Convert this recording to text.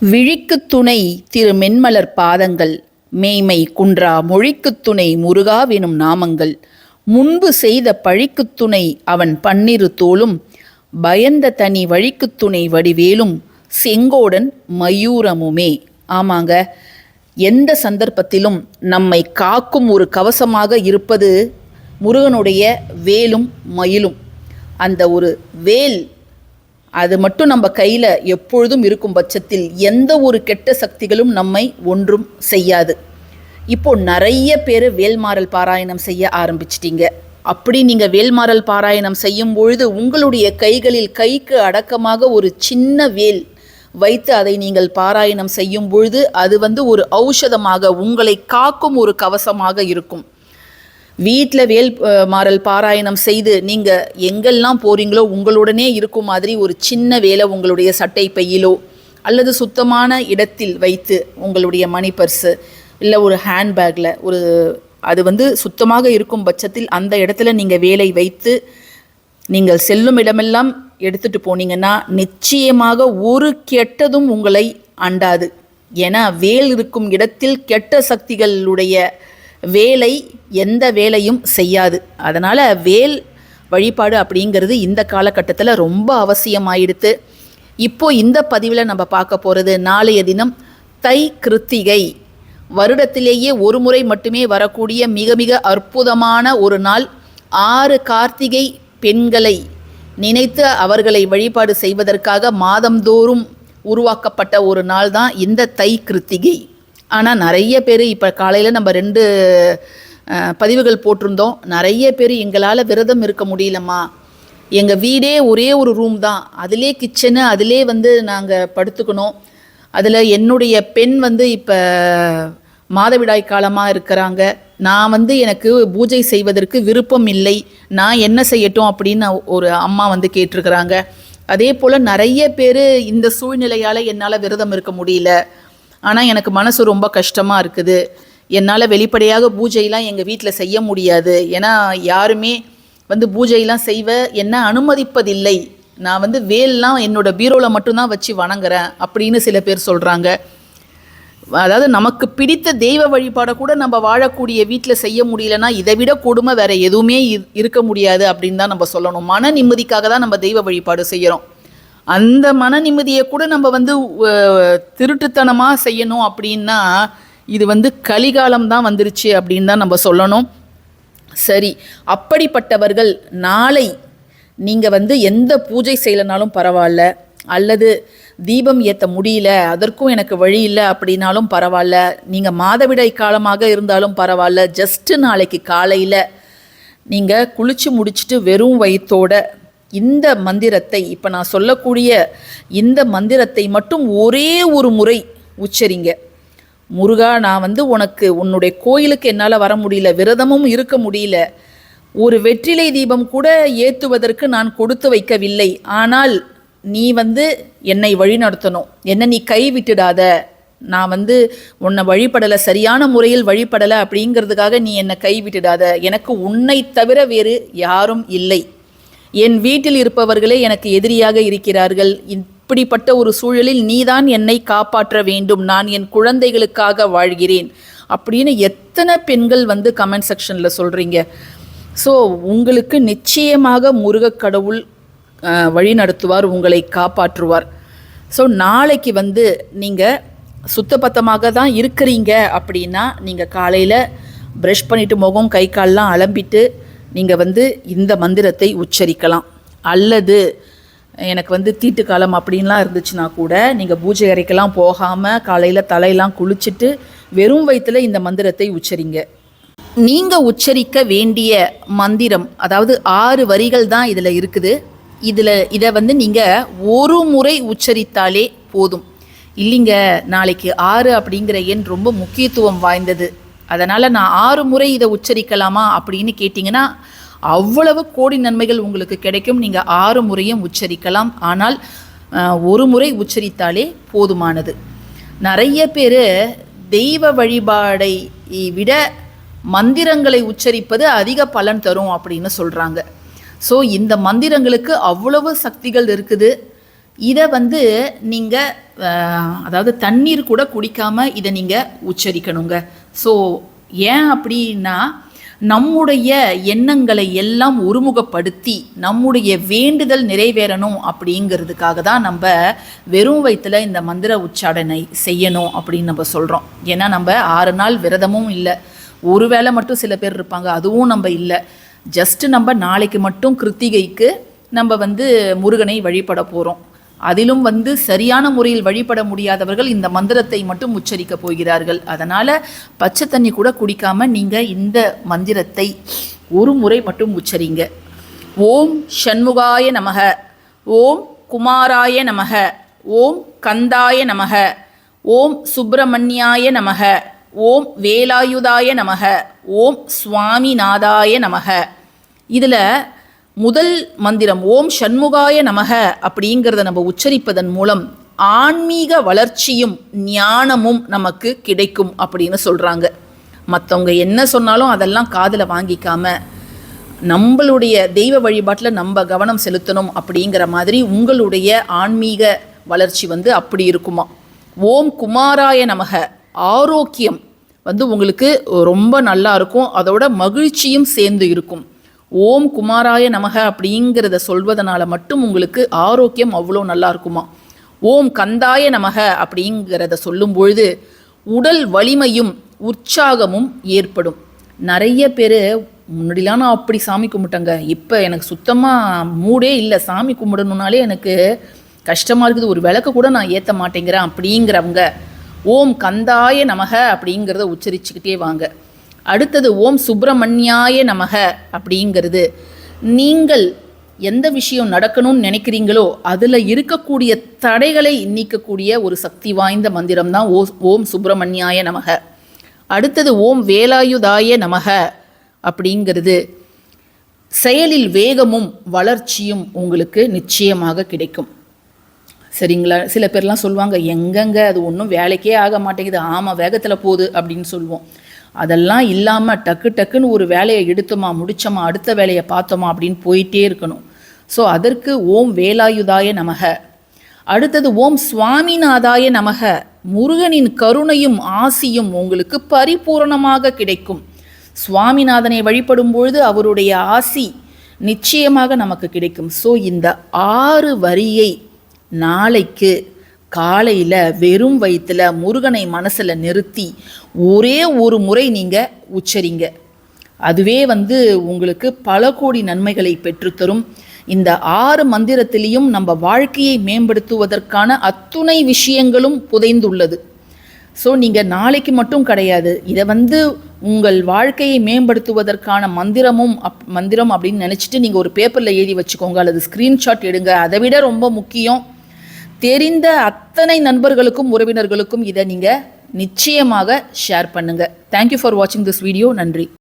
விழிக்குத் துணை திரு மென்மலர் பாதங்கள் மேய்மை குன்றா மொழிக்குத் துணை முருகாவெனும் நாமங்கள். முன்பு செய்த பழிக்கு துணை அவன் பன்னிரு தோளும் பயந்த தனி வழிக்குத் துணை வடிவேலும் செங்கோடன் மயூரமுமே. ஆமாங்க எந்த சந்தர்ப்பத்திலும் நம்மை காக்கும் ஒரு கவசமாக இருப்பது முருகனுடைய வேலும் மயிலும். அந்த ஒரு வேல் அது மட்டும் நம்ம கையில் எப்பொழுதும் இருக்கும் பட்சத்தில் எந்த ஒரு கெட்ட சக்திகளும் நம்மை ஒன்றும் செய்யாது. இப்போ நிறைய பேர் வேல்மாறல் பாராயணம் செய்ய ஆரம்பிச்சிட்டிங்க. அப்படி நீங்கள் வேல்மாறல் பாராயணம் செய்யும் பொழுது உங்களுடைய கைகளில் கைக்கு அடக்கமாக ஒரு சின்ன வேல் வைத்து அதை நீங்கள் பாராயணம் செய்யும் பொழுது அது வந்து ஒரு ஔஷதமாக உங்களை காக்கும் ஒரு கவசமாக இருக்கும். வீட்டில் வேல் மாறல் பாராயணம் செய்து நீங்கள் எங்கெல்லாம் போகிறீங்களோ உங்களுடனே இருக்கும் மாதிரி ஒரு சின்ன வேலை உங்களுடைய சட்டை பையிலோ அல்லது சுத்தமான இடத்தில் வைத்து உங்களுடைய மணி பர்ஸு இல்லை ஒரு ஹேண்ட்பேக்கில் ஒரு அது வந்து சுத்தமாக இருக்கும் பட்சத்தில் அந்த இடத்துல நீங்கள் வேலை வைத்து நீங்கள் செல்லும் இடமெல்லாம் எடுத்துட்டு போனீங்கன்னா நிச்சயமாக ஒரு கெட்டதும் உங்களை அண்டாது. ஏன்னா வேல் இருக்கும் இடத்தில் கெட்ட சக்திகளுடைய வேலை எந்த வேலையும் செய்யாது. அதனால் வேல் வழிபாடு அப்படிங்கிறது இந்த காலகட்டத்தில் ரொம்ப அவசியமாயிடுத்து. இப்போ இந்த பதிவில் நம்ம பார்க்க போகிறது நாளைய தினம் தை கிருத்திகை. வருடத்திலேயே ஒரு முறை மட்டுமே வரக்கூடிய மிக மிக அற்புதமான ஒரு நாள் ஆறு கார்த்திகை பெண்களை நினைத்து அவர்களை வழிபாடு செய்வதற்காக மாதந்தோறும் உருவாக்கப்பட்ட ஒரு நாள் தான் இந்த தை கிருத்திகை. ஆனால் நிறைய பேர் இப்போ காலையில் நம்ம ரெண்டு பதிவுகள் போட்டிருந்தோம். நிறைய பேர் எங்களால் விரதம் இருக்க முடியலம்மா. எங்கள் வீடே ஒரே ஒரு ரூம் தான். அதிலே கிச்சனு அதிலே வந்து நாங்கள் படுத்துக்கணும். அதில் என்னுடைய பெண் வந்து இப்போ மாதவிடாய் காலமாக இருக்கிறாங்க. நான் வந்து எனக்கு பூஜை செய்வதற்கு விருப்பம் இல்லை. நான் என்ன செய்யட்டும் அப்படின்னு ஒரு அம்மா வந்து கேட்டிருக்கிறாங்க. அதே போல் நிறைய பேர் இந்த சூழ்நிலையால் என்னால் விரதம் இருக்க முடியல. ஆனால் எனக்கு மனசு ரொம்ப கஷ்டமாக இருக்குது. என்னால் வெளிப்படையாக பூஜையெல்லாம் எங்கள் வீட்டில் செய்ய முடியாது. ஏன்னா யாருமே வந்து பூஜையெல்லாம் செய்வ என்ன அனுமதிப்பதில்லை. நான் வந்து வேல்லாம் என்னோட பீரோவில் மட்டும்தான் வச்சு வணங்குறேன் அப்படின்னு சில பேர் சொல்கிறாங்க அதாவது நமக்கு பிடித்த தெய்வ வழிபாடை கூட நம்ம வாழக்கூடிய வீட்டில் செய்ய முடியலன்னா இதை விட கொடுமை வேற எதுவுமே இருக்க முடியாது அப்படின்னு தான் நம்ம சொல்லணும். மன நிம்மதிக்காக தான் நம்ம தெய்வ வழிபாடு செய்கிறோம் அந்த மன நிம்மதியை கூட நம்ம வந்து திருட்டுத்தனமாக செய்யணும் அப்படின்னா இது வந்து கலிகாலம் தான் வந்துருச்சு அப்படின்னு தான் நம்ம சொல்லணும். சரி அப்படிப்பட்டவர்கள் நாளை நீங்கள் வந்து எந்த பூஜை செய்யலைனாலும் பரவாயில்ல அல்லது தீபம் ஏற்ற முடியல அதற்கும் எனக்கு வழி இல்லை அப்படின்னாலும் பரவாயில்ல நீங்கள் மாதவிடாய் காலமாக இருந்தாலும் பரவாயில்ல ஜஸ்ட்டு நாளைக்கு காலையில் நீங்கள் குளிச்சு முடிச்சுட்டு வெறும் வயிற்றோட இந்த மந்திரத்தை இப்போ நான் சொல்லக்கூடிய இந்த மந்திரத்தை மட்டும் ஒரே ஒரு முறை உச்சரிங்க. முருகா நான் வந்து உனக்கு உன்னுடைய கோயிலுக்கு என்னால் வர முடியல விரதமும் இருக்க முடியல. ஒரு வெற்றிலை தீபம் கூட ஏற்றுவதற்கு நான் கொடுத்து வைக்கவில்லை. ஆனால் நீ வந்து என்னை வழிநடத்தணும். என்னை நீ கை விட்டுடாத. நான் வந்து உன்னை வழிபடலை சரியான முறையில் வழிபடலை அப்படிங்கிறதுக்காக நீ என்னை கை விட்டுடாத. எனக்கு உன்னை தவிர வேறு யாரும் இல்லை. என் வீட்டில் இருப்பவர்களே எனக்கு எதிரியாக இருக்கிறார்கள். இப்படிப்பட்ட ஒரு சூழலில் நீதான் என்னை காப்பாற்ற வேண்டும். நான் என் குழந்தைகளுக்காக வாழ்கிறேன். அப்படின்னு எத்தனை பெண்கள் வந்து கமெண்ட் செக்ஷனில் சொல்கிறீங்க ஸோ உங்களுக்கு நிச்சயமாக முருகக் கடவுள் வழி நடத்துவார் உங்களை காப்பாற்றுவார். ஸோ நாளைக்கு வந்து நீங்கள் சுத்தபத்தமாக தான் இருக்கிறீங்க அப்படின்னா நீங்கள் காலையில் ப்ரஷ் பண்ணிவிட்டு முகம் கை கால்லாம் அலம்பிட்டு நீங்கள் வந்து இந்த மந்திரத்தை உச்சரிக்கலாம். அல்லது எனக்கு வந்து தீட்டு காலம் அப்படின்லாம் இருந்துச்சுன்னா கூட நீங்கள் பூஜை அறைக்கெல்லாம் போகாமல் காலையில் தலையெல்லாம் குளிச்சுட்டு வெறும் வயிற்றுல இந்த மந்திரத்தை உச்சரிங்க. நீங்கள் உச்சரிக்க வேண்டிய மந்திரம் அதாவது ஆறு வரிகள் தான் இதில் இருக்குது. இதில் இதை வந்து நீங்கள் ஒரு முறை உச்சரித்தாலே போதும். இல்லைங்க நாளைக்கு ஆறு அப்படிங்கிற எண் ரொம்ப முக்கியத்துவம் வாய்ந்தது. அதனால் நான் ஆறு முறை இதை உச்சரிக்கலாமா அப்படின்னு கேட்டிங்கன்னா அவ்வளவு கோடி நன்மைகள் உங்களுக்கு கிடைக்கும். நீங்கள் ஆறு முறையும் உச்சரிக்கலாம். ஆனால் ஒரு முறை உச்சரித்தாலே போதுமானது. நிறைய பேர் தெய்வ வழிபாடை விட மந்திரங்களை உச்சரிப்பது அதிக பலன் தரும் அப்படின்னு சொல்கிறாங்க ஸோ இந்த மந்திரங்களுக்கு அவ்வளவு சக்திகள் இருக்குது. இதை வந்து நீங்கள் அதாவது தண்ணீர் கூட குடிக்காமல் இதை நீங்கள் உச்சரிக்கணுங்க. ஸோ ஏன் அப்படின்னா நம்முடைய எண்ணங்களை எல்லாம் ஒருமுகப்படுத்தி நம்முடைய வேண்டுதல் நிறைவேறணும் அப்படிங்கிறதுக்காக தான் நம்ம வெறும் வயிற்றுல இந்த மந்திர உச்சாடனை செய்யணும் அப்படின்னு நம்ம சொல்கிறோம் ஏன்னா நம்ம ஆறு நாள் விரதமும் இல்லை. ஒரு வேளை மட்டும் சில பேர் இருப்பாங்க அதுவும் நம்ம இல்லை. ஜஸ்ட்டு நம்ம நாளைக்கு மட்டும் கிருத்திகைக்கு நம்ம வந்து முருகனை வழிபட போகிறோம் அதிலும் வந்து சரியான முறையில் வழிபட முடியாதவர்கள் இந்த மந்திரத்தை மட்டும் உச்சரிக்க போகிறார்கள். அதனால் பச்சை தண்ணி கூட குடிக்காம நீங்கள் இந்த மந்திரத்தை ஒரு முறை மட்டும் உச்சரிங்க. ஓம் ஷண்முகாய நமக. ஓம் குமாராய நமக. ஓம் கந்தாய நமக. ஓம் சுப்பிரமணியாய நமக. ஓம் வேலாயுதாய நமக. ஓம் சுவாமிநாதாய நமக. இதில் முதல் மந்திரம் ஓம் ஷண்முகாய நமக அப்படிங்கிறத நம்ம உச்சரிப்பதன் மூலம் ஆன்மீக வளர்ச்சியும் ஞானமும் நமக்கு கிடைக்கும் அப்படின்னு சொல்கிறாங்க மற்றவங்க என்ன சொன்னாலும் அதெல்லாம் காதில் வாங்கிக்காம நம்மளுடைய தெய்வ வழிபாட்டில் நம்ம கவனம் செலுத்தணும் அப்படிங்கிற மாதிரி உங்களுடைய ஆன்மீக வளர்ச்சி வந்து அப்படி இருக்குமா? ஓம் குமாராய நமக ஆரோக்கியம் வந்து உங்களுக்கு ரொம்ப நல்லா இருக்கும். அதோட மகிழ்ச்சியும் சேர்ந்து இருக்கும். ஓம் குமாராய நமக அப்படிங்கிறத சொல்வதனால மட்டும் உங்களுக்கு ஆரோக்கியம் அவ்வளோ நல்லா இருக்குமா? ஓம் கந்தாய நமக அப்படிங்கிறத சொல்லும் பொழுது உடல் வலிமையும் உற்சாகமும் ஏற்படும். நிறைய பேர் முன்னாடிலாம் நான் அப்படி சாமி கும்பிட்டேங்க. இப்போ எனக்கு சுத்தமாக மூடே இல்லை. சாமி கும்பிடணுன்னாலே எனக்கு கஷ்டமாக இருக்குது. ஒரு விளக்கு கூட நான் ஏற்ற மாட்டேங்கிறேன் அப்படிங்கிறவங்க ஓம் கந்தாய நமக அப்படிங்கிறத உச்சரிச்சுக்கிட்டே வாங்க. அடுத்தது ஓம் சுப்பிரமணியாய நமக அப்படிங்கிறது. நீங்கள் எந்த விஷயம் நடக்கணும்னு நினைக்கிறீங்களோ அதில் இருக்கக்கூடிய தடைகளை நீக்கக்கூடிய ஒரு சக்தி வாய்ந்த மந்திரம் தான் ஓ ஓம் சுப்பிரமணியாய நமக. அடுத்தது ஓம் வேலாயுதாய நமக அப்படிங்கிறது. செயலில் வேகமும் வளர்ச்சியும் உங்களுக்கு நிச்சயமாக கிடைக்கும். சரிங்களா? சில பேர்லாம் சொல்லுவாங்க எங்கெங்க அது ஒன்றும் வேலைக்கே ஆக மாட்டேங்குது ஆமாம் வேகத்தில் போகுது அப்படின்னு சொல்லுவோம். அதெல்லாம் இல்லாமல் டக்கு டக்குன்னு ஒரு வேலையை எடுத்தோமா முடிச்சோமா அடுத்த வேலையை பார்த்தோமா அப்படின்னு போயிட்டே இருக்கணும். ஸோ அதற்கு ஓம் வேலாயுதாய நமக. அடுத்தது ஓம் சுவாமிநாதாய நமக. முருகனின் கருணையும் ஆசியும் உங்களுக்கு பரிபூரணமாக கிடைக்கும். சுவாமிநாதனை வழிபடும் பொழுது அவருடைய ஆசி நிச்சயமாக நமக்கு கிடைக்கும். ஸோ இந்த ஆறு வரியை நாளைக்கு காலையில் வெறும் வயிற்றில் முருகனை மனசில் நிறுத்தி ஒரே ஒரு முறை நீங்கள் உச்சரிங்க. அதுவே வந்து உங்களுக்கு பல கோடி நன்மைகளை பெற்றுத்தரும். இந்த ஆறு மந்திரத்திலையும் நம்ம வாழ்க்கையை மேம்படுத்துவதற்கான அத்துணை விஷயங்களும் புதைந்துள்ளது. ஸோ நீங்கள் நாளைக்கு மட்டும் கிடையாது. இதை வந்து உங்கள் வாழ்க்கையை மேம்படுத்துவதற்கான மந்திரமும் அப் மந்திரம் அப்படின்னு நினச்சிட்டு நீங்கள் ஒரு பேப்பரில் எழுதி வச்சுக்கோங்க. அல்லது ஸ்க்ரீன்ஷாட் எடுங்க. அதை விட ரொம்ப முக்கியம். தெரிந்த அத்தனை நண்பர்களுக்கும் உறவினர்களுக்கும் இதை நீங்கள் நிச்சயமாக ஷேர் பண்ணுங்கள் தேங்க்யூ ஃபார் வாட்சிங் திஸ் வீடியோ நன்றி.